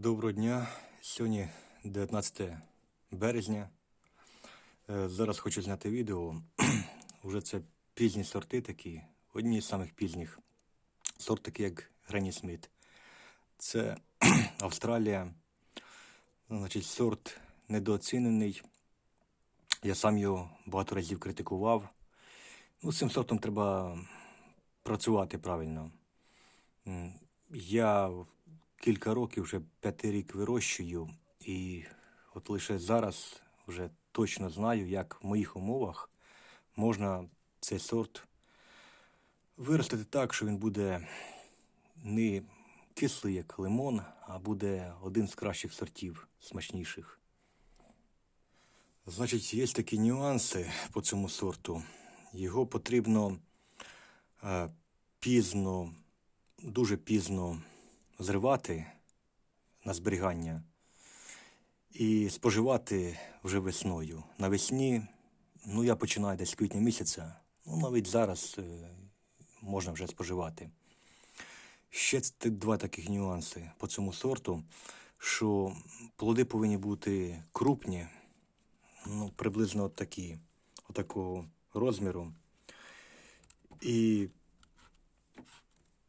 Доброго дня. Сьогодні 19 березня. Е, Зараз хочу зняти відео. Уже це пізні сорти такі. Одні з самих пізніх. Сорт такий, як Гренні Сміт. Це Австралія. Значить, сорт недооцінений. Я сам його багато разів критикував. Ну, з цим сортом треба працювати правильно. Я кілька років, вже п'ятий рік вирощую, і от лише зараз вже точно знаю, як в моїх умовах можна цей сорт виростити так, що він буде не кислий, як лимон, а буде один з кращих сортів, смачніших. Значить, є такі нюанси по цьому сорту. Його потрібно е, пізно, дуже пізно зривати на зберігання і споживати вже весною. Навесні, ну я починаю десь з квітня місяця, ну навіть зараз е, можна вже споживати. Ще два таких нюанси по цьому сорту, що плоди повинні бути крупні, ну, приблизно от такі, отакого розміру. І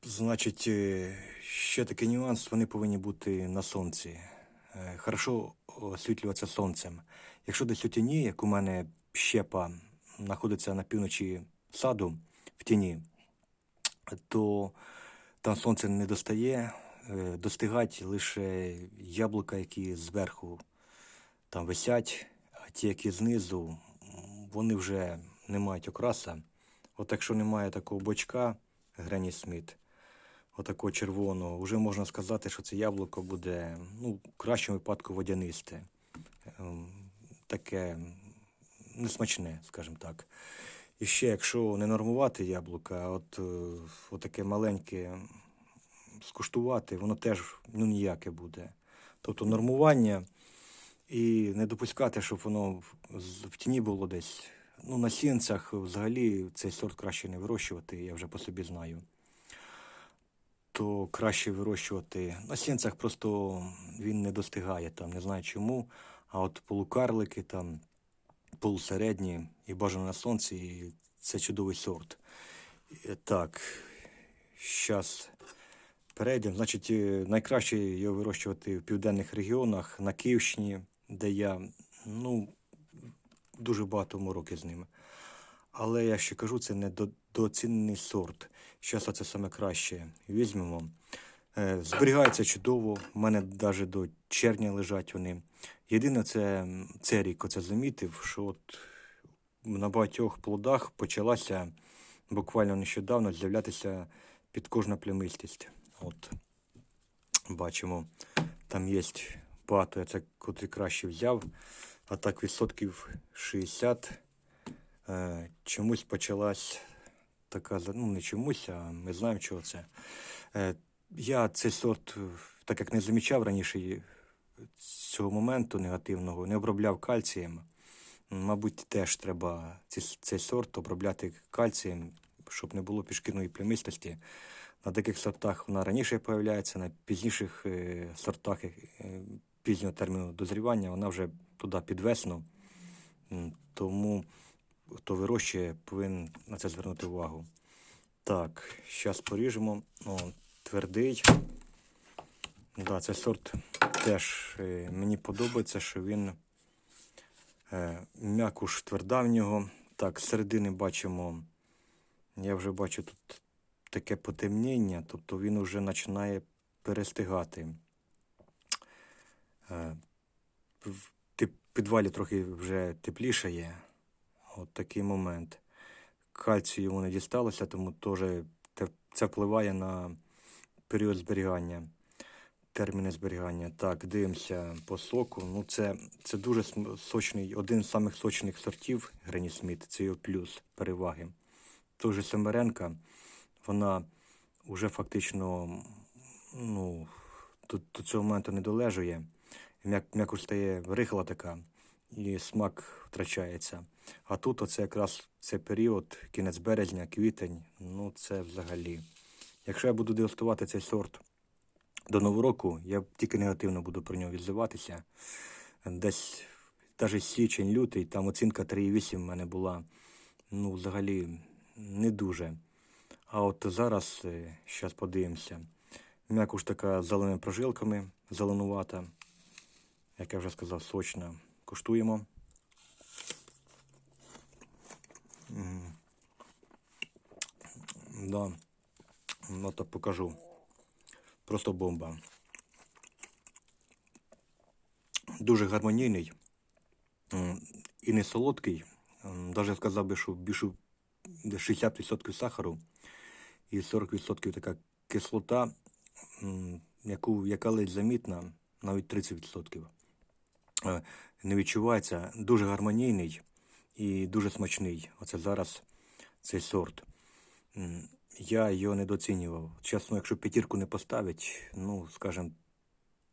Значить, е, ще такий нюанс, вони повинні бути на сонці. Е, Хорошо освітлюватися сонцем. Якщо десь у тіні, як у мене щепа знаходиться на півночі саду в тіні, то там сонце не достає, е, достигають лише яблука, які зверху там висять, а ті, які знизу, вони вже не мають окраса. От якщо немає такого бочка Грені Сміт, отакого червоного, вже можна сказати, що це яблуко буде ну, в кращому випадку водянисте. Ем, Таке несмачне, скажімо так. І ще, якщо не нормувати яблука, от, е, отаке маленьке скуштувати, воно теж ну, ніяке буде. Тобто нормування і не допускати, щоб воно в тіні було десь. Ну, на сінцях взагалі цей сорт краще не вирощувати, я вже по собі знаю. То краще вирощувати. На сінцях просто він не достигає там, не знаю чому. А от полукарлики там, полусередні і бажано на сонці, і це чудовий сорт. Е, Так, зараз перейдемо. Значить, е, найкраще його вирощувати в південних регіонах, на Київщині, де я ну, дуже багато мороки з ними. Але я ще кажу, це недооцінений сорт. Зараз це саме краще візьмемо. Е, Зберігається чудово. У мене навіть до червня лежать вони. Єдине, це цей рік оце замітив, що от на багатьох плодах почалася буквально нещодавно з'являтися підкожна плямистість. От бачимо, там є багато, я це котрий краще взяв, а так відсотків 60 е, чомусь почалась така, ну не чомусь, а ми знаємо, чого це. Е, я цей сорт, е, так як не замічав раніше цього моменту негативного, не обробляв кальцієм. Мабуть, теж треба ці- цей сорт обробляти кальцієм, щоб не було пішкірної плямистості. На деяких сортах вона раніше з'являється, на пізніших е, сортах е, пізнього терміну дозрівання вона вже туди підвесну. Тому хто вирощує, повинен на це звернути увагу. Так, зараз поріжемо. О, твердий. Да, цей сорт теж е, мені подобається, що він е, м'якуш тверда в нього. Так, з середини бачимо, я вже бачу тут таке потемніння, тобто він вже починає перестигати. Е, в підвалі трохи вже тепліше є. От такий момент. Кальцію йому не дісталося, тому теж це впливає на період зберігання, терміни зберігання. Так, дивимося по соку. Ну, це, це дуже сочний, один з самих сочних сортів Грені Сміт, це його плюс переваги. Той же Семеренка, вона вже фактично ну, до, до цього моменту не долежує. М'як, м'яко стає рихла така, і смак втрачається. А тут оце якраз цей період, кінець березня, квітень, ну це взагалі. Якщо я буду дегустувати цей сорт до Нового року я тільки негативно буду про нього відзиватися. Десь навіть січень, лютий, там оцінка 3,8 в мене була ну, взагалі не дуже. А от зараз, зараз подивимося. М'якуш така з зеленими прожилками, зеленувата, як я вже сказав, сочна. Куштуємо. Да. Ну так покажу. Просто бомба. Дуже гармонійний і не солодкий. Даже сказав би, що більше 60% сахару і 40% така кислота, яку, яка ледь замітна, навіть 30%. Е, Не відчувається. Дуже гармонійний і дуже смачний. Оце зараз цей сорт. Я його недооцінював. Чесно, якщо п'ятірку не поставить, ну, скажімо,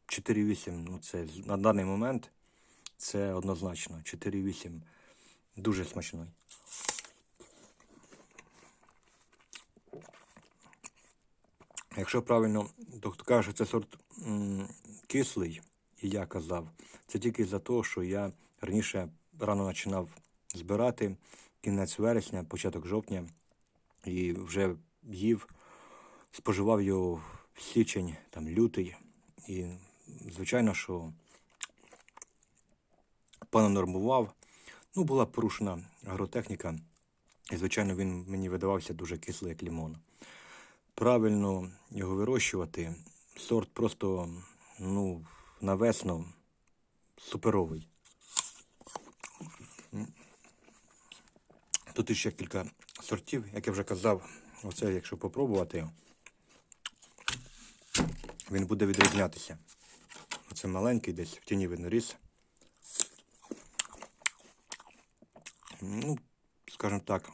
4,8, ну це на даний момент це однозначно. 4,8 дуже смачний. Якщо правильно, то хто каже, що це сорт м, кислий, і я казав, це тільки за те, що я раніше рано починав збирати кінець вересня, початок жовтня, і вже їв, споживав його в січень, там лютий. І звичайно, що понанормував. Ну, була порушена агротехніка, і, звичайно, він мені видавався дуже кислий, як лімон. Правильно його вирощувати, сорт просто ну, на весну суперовий. Тут іще кілька сортів, як я вже казав, оце якщо попробувати, він буде відрізнятися. Оце маленький десь в тіні видно ріс. Ну, скажімо так,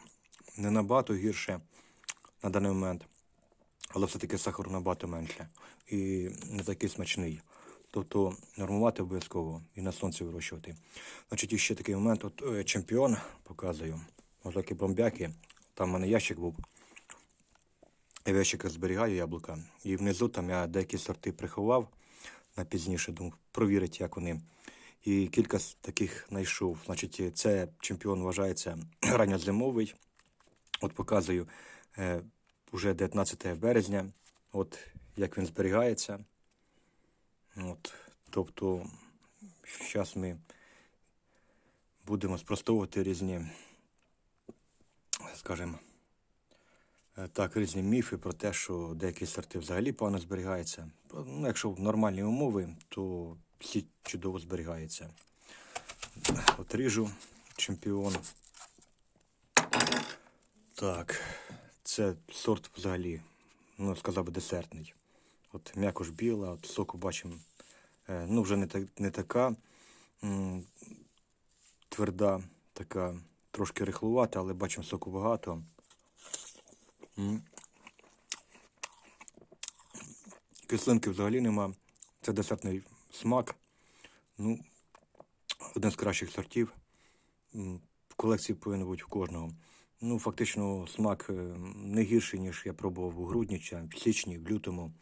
не набагато гірше на даний момент, але все-таки сахару набагато менше і не такий смачний. Тобто нормувати обов'язково і на сонці вирощувати. Значить, і ще такий момент, от е, чемпіон показую. Ось такі бомбяки. Там в мене ящик був. Я в зберігаю яблука. І внизу там я деякі сорти приховав на пізніше, думав, провірити, як вони. І кілька таких знайшов. Значить, це чемпіон вважається ранньозимовий. От показую е, уже 19 березня. От як він зберігається. От, тобто, зараз ми будемо спростовувати різні, скажімо, так, різні міфи про те, що деякі сорти взагалі погано зберігаються. Ну, якщо в нормальні умови, то всі чудово зберігаються. От ріжу чемпіон. Так, це сорт взагалі, ну, сказав би, десертний. От м'якош біла, от соку бачимо. Е, ну, вже не, так, не така м, тверда, така трошки рихлувата, але бачимо соку багато. Кислинки взагалі нема. Це десертний смак. Ну, один з кращих сортів. В колекції повинен бути в кожного. Ну, фактично, смак е, не гірший, ніж я пробував у грудні, чи в січні, в лютому.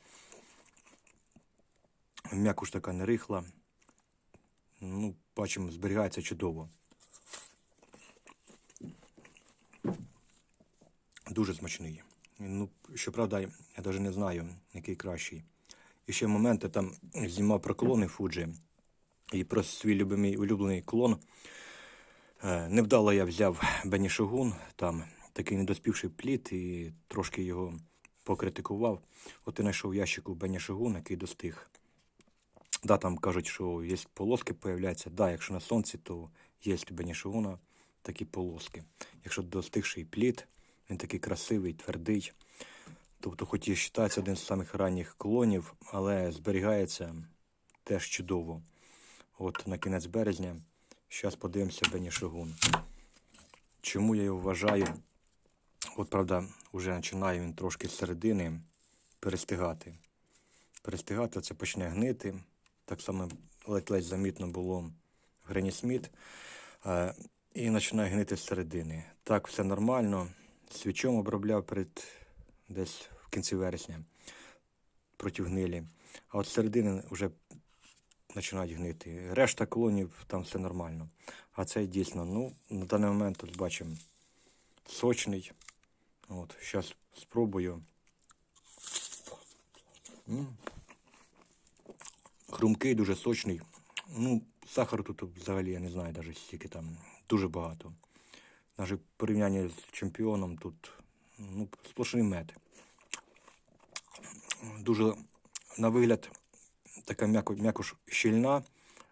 М'якуш така не рихла. Ну, бачимо, зберігається чудово. Дуже смачний. Ну, щоправда, я навіть не знаю, який кращий. І ще моменти там знімав про клони Фуджі. І про свій любимий улюблений клон. Е, Невдало я взяв Бені Шогун, там такий недоспівший плід, і трошки його покритикував. От і знайшов ящику Бені Шогун, який достиг. Да, там кажуть, що є полоски появляються. Да, якщо на сонці, то є Бені Шогуна такі полоски. Якщо достигший плід, він такий красивий, твердий. Тобто, хоч і вважається один з самих ранніх клонів, але зберігається теж чудово. От на кінець березня. Зараз подивимося Бені Шогун. Чому я його вважаю? От, правда, вже починає він трошки з середини перестигати. Перестигати це почне гнити. Так само ледь-ледь замітно було в Грені Сміт. Е, і починає гнити з середини. Так, все нормально. Свічом обробляв перед десь в кінці вересня проти гнилі. а от середини вже починають гнити. Решта клонів там все нормально. А цей дійсно, ну, на даний момент тут бачимо сочний. От, зараз спробую. Хрумкий, дуже сочний. Ну, сахару тут взагалі я не знаю навіть стільки там. Дуже багато. Навіть в порівнянні з чемпіоном тут ну, сплошний мед. Дуже на вигляд така м'яко, м'якош щільна,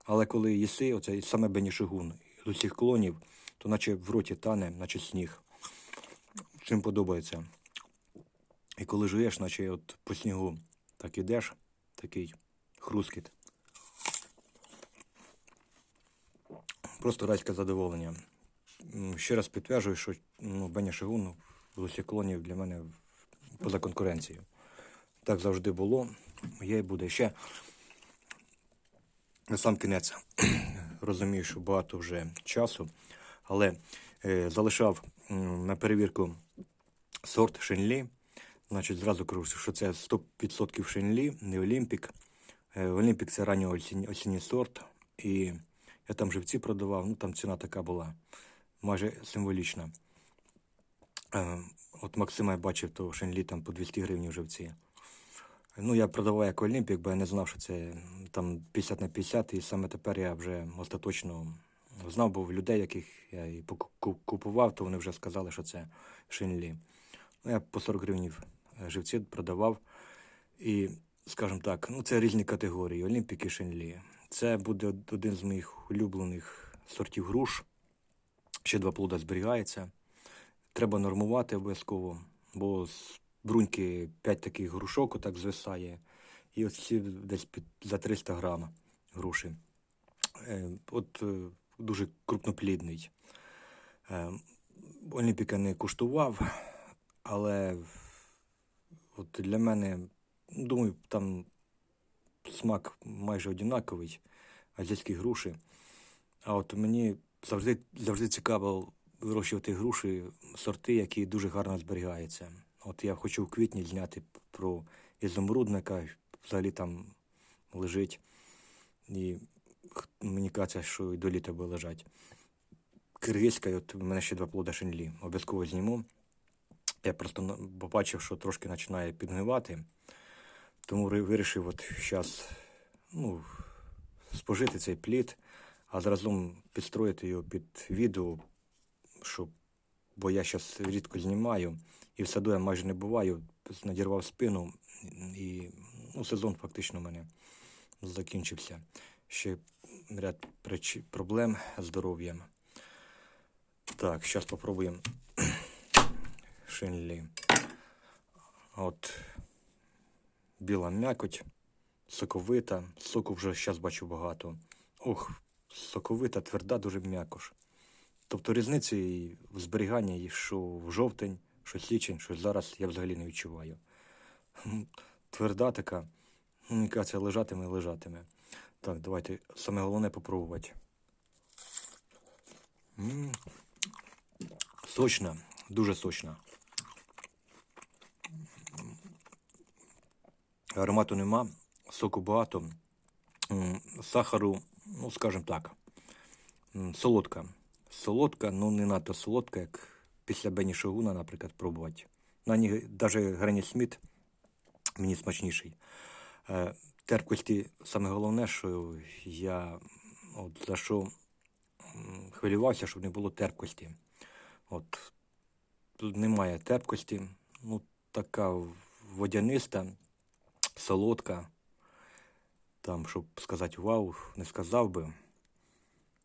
але коли їси, оце саме бенішигун з усіх клонів, то наче в роті тане, наче сніг. Чим подобається. І коли жуєш, наче от по снігу так ідеш, такий хрускіт. Просто райське задоволення. Ще раз підтверджую, що ну, Беня Шигун з усіх клонів для мене поза конкуренцією. Так завжди було, є і буде. Ще на сам кінець розумію, що багато вже часу, але е, залишав м, на перевірку сорт Шенлі. Значить, зразу кажу, що це 100% Шенлі, не Олімпік. Е, Олімпік це осінній, осінній сорт. І я там живці продавав, ну там ціна така була, майже символічна. Е, От Максима я бачив, то Шенлі там по 200 гривень живці. Ну, я продавав як Олімпік, бо я не знав, що це там 50 на 50, і саме тепер я вже остаточно знав, бо в людей, яких я і купував, то вони вже сказали, що це Шенлі. Ну, я по 40 гривень живці продавав. І, скажімо так, ну це різні категорії. Олімпік і Шенлі. Це буде один з моїх улюблених сортів груш. Ще два плода зберігається. Треба нормувати обов'язково, бо з бруньки 5 таких грушок отак звисає. І ось ці десь під, за 300 грам груші. Е, от е, дуже крупноплідний. Е, Олімпіка не куштував, але от для мене, думаю, там смак майже однаковий, азійські груші. А от мені завжди, завжди цікаво вирощувати груші, сорти, які дуже гарно зберігаються. От я хочу в квітні зняти про ізумрудника, взагалі там лежить. І мені кажеться, що і до літа буде лежать. Киргизька, от в мене ще два плода шенлі. Обов'язково зніму. Я просто побачив, що трошки починає підгнивати. Тому вирішив от зараз ну, спожити цей плід, а зразом підстроїти його під відео, щоб, бо я зараз рідко знімаю, і в саду я майже не буваю, надірвав спину, і ну, сезон фактично у мене закінчився. Ще ряд прич... проблем з здоров'ям. Так, зараз спробуємо Шенлі. От біла м'якоть, соковита, соку вже зараз бачу багато. Ох, соковита, тверда, дуже м'якош. Тобто різниці в зберіганні, що в жовтень, що січень, що зараз я взагалі не відчуваю. Тверда така, мені кажеться, лежатиме і лежатиме. Так, давайте саме головне попробувати. Сочна, дуже сочна. Аромату нема, соку багато, сахару, ну, скажімо так, солодка. Солодка, ну не надто солодка, як після Бені Шогуна, наприклад, пробувати. На ній навіть Грені Сміт мені смачніший. Е, терпкості саме головне, що я от за що хвилювався, щоб не було терпкості. От тут немає терпкості, ну така водяниста, солодка. Там, щоб сказати вау, не сказав би.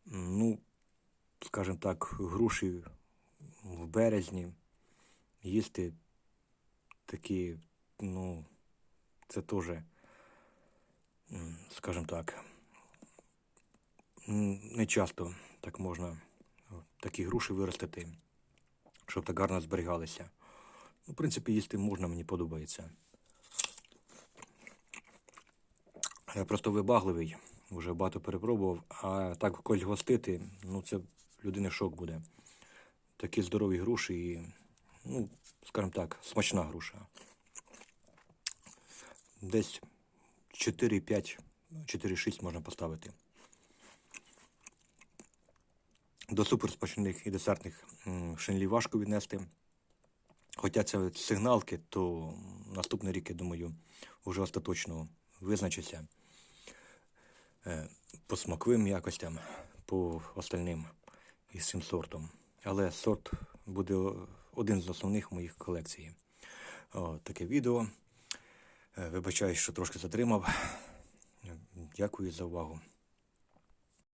Ну, скажімо так, груші в березні їсти такі, ну, це теж, скажімо так, не часто так можна такі груші виростити, щоб так гарно зберігалися. Ну, в принципі, їсти можна, мені подобається. Я просто вибагливий, вже багато перепробував, а так когось гостити, ну це людини шок буде. Такі здорові груші і, ну, скажімо так, смачна груша. Десь 4,5, 4,6 можна поставити. До суперспочних і десертних м, шинлі важко віднести. Хоча це сигналки, то наступний рік, я думаю, вже остаточно визначиться по смаковим якостям, по остальним із цим сортом. Але сорт буде один з основних моїх колекцій. О, таке відео. Е, Вибачаю, що трошки затримав. Е, Дякую за увагу.